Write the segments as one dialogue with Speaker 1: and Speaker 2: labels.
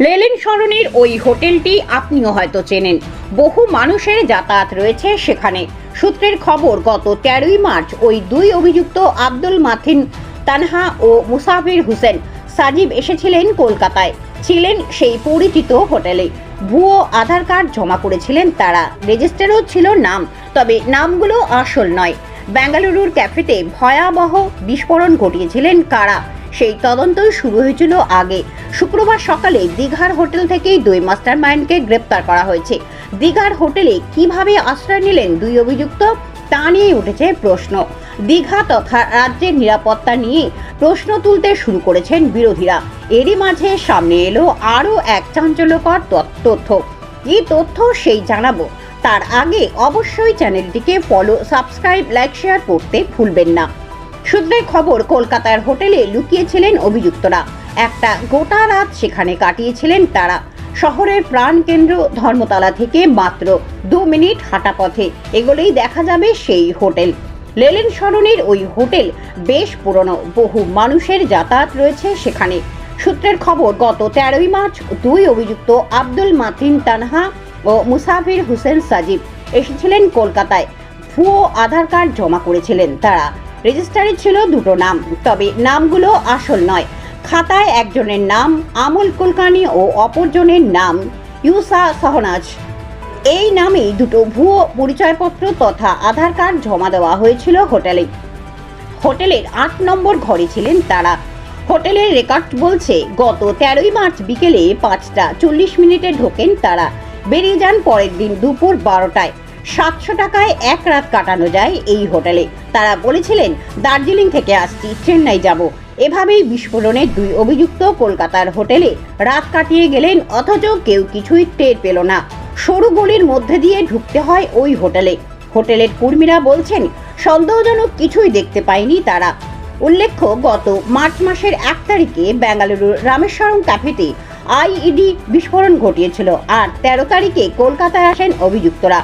Speaker 1: লেলিন সরণির ওই হোটেলটি আপনিও হয়তো চেনেন। বহু মানুষের যাতায়াত রয়েছে সেখানে। সূত্রের খবর, গত তেরোই মার্চ ওই দুই অভিযুক্ত আব্দুল মাথিন তানহা ও মুসাফির হোসেন সাজিব এসেছিলেন কলকাতায়। ছিলেন সেই পরিচিত হোটেলে। ভুয়ো আধার কার্ড জমা করেছিলেন তারা। রেজিস্টারও ছিল নাম, তবে নামগুলো আসল নয়। বেঙ্গালুরুর ক্যাফেতে ভয়াবহ বিস্ফোরণ ঘটিয়েছিলেন কারা? সেই তদন্ত শুরু হয়েছিল আগে। শুক্রবার সকালে দীঘার হোটেল থেকেই দুই মাস্টার মাইন্ডকে গ্রেপ্তার করা হয়েছে। দীঘার হোটেলে কীভাবে আশ্রয় নিলেন দুই অভিযুক্ত, তা নিয়ে উঠেছে প্রশ্ন। দীঘা তথা রাজ্যের নিরাপত্তা নিয়ে প্রশ্ন তুলতে শুরু করেছেন বিরোধীরা। এরই মাঝে সামনে এলো আরও এক চাঞ্চল্যকর তথ্য। কি তথ্য সেই জানাব? তার আগে অবশ্যই চ্যানেলটিকে ফলো, সাবস্ক্রাইব, লাইক, শেয়ার করতে ভুলবেন না। সূত্রের খবর, কলকাতার হোটেলে লুকিয়েছিলেন অভিযুক্তরা। একটা গোটা রাত সেখানে কাটিয়েছিলেন তারা। শহরের প্রাণকেন্দ্র ধর্মতলা থেকে মাত্র দু মিনিট হাঁটা পথে এগুলোই দেখা যাবে সেই হোটেল। লেলেন সরণির ওই হোটেল বেশ পুরনো, বহু মানুষের যাতায়াত রয়েছে সেখানে। সূত্রের খবর, গত তেরোই মার্চ দুই অভিযুক্ত আব্দুল মাতিন তানহা ও মুসাফির হোসেন সাজিব এসেছিলেন কলকাতায়। ভুয়ো আধার কার্ড জমা করেছিলেন তারা। রেজিস্টারে ছিল দুটো নাম, তবে নামগুলো আসল নয়। খাতায় একজনের নাম, আমল কুলকানি ও অপরজনের নাম, ইউসা সহনাজ। এই নামেই দুটো ভুয়ো পরিচয়পত্র তথা আধার কার্ড জমা দেওয়া হয়েছিল হোটেলে। হোটেলের আট নম্বর ঘরে ছিলেন তারা। হোটেলের রেকর্ড বলছে, গত তেরোই মার্চ বিকেলে পাঁচটা চল্লিশ মিনিটে ঢোকেন তারা। বেরিয়ে যান পরের দিন দুপুর বারোটায়। সাতশো টাকায় এক রাত কাটানো যায় এই হোটেলে। তারা বলেছিলেন, দার্জিলিং থেকে আসছি, চেন্নাই যাব। এভাবেই বিস্ফোরণের দুই অভিযুক্ত কলকাতার হোটেলে রাত কাটিয়ে গেলেন, অথচ কেউ কিছুই টের পেল না। সরু গলির মধ্যে দিয়ে ঢুকতে হয় ওই হোটেলে। হোটেলের কর্মীরা বলছেন, সন্দেহজনক কিছুই দেখতে পায়নি তারা। উল্লেখ্য, গত মার্চ মাসের এক তারিখে বেঙ্গালুরুর রামেশ্বরম ক্যাফেতে আইইডি বিস্ফোরণ ঘটিয়েছিল, আর তেরো তারিখে কলকাতায় আসেন অভিযুক্তরা।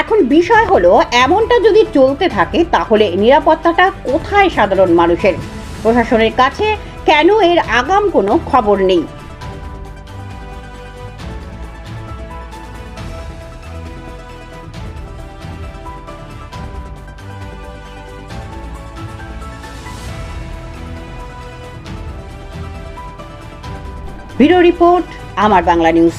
Speaker 1: এখন বিষয় হলো, এমনটা যদি চলতে থাকে, তাহলে নিরাপত্তাটা কোথায় সাধারণ মানুষের? প্রশাসনের কাছে কেন এর আগাম কোনো খবর নেই? ব্যুরো রিপোর্ট, আমার বাংলা নিউজ।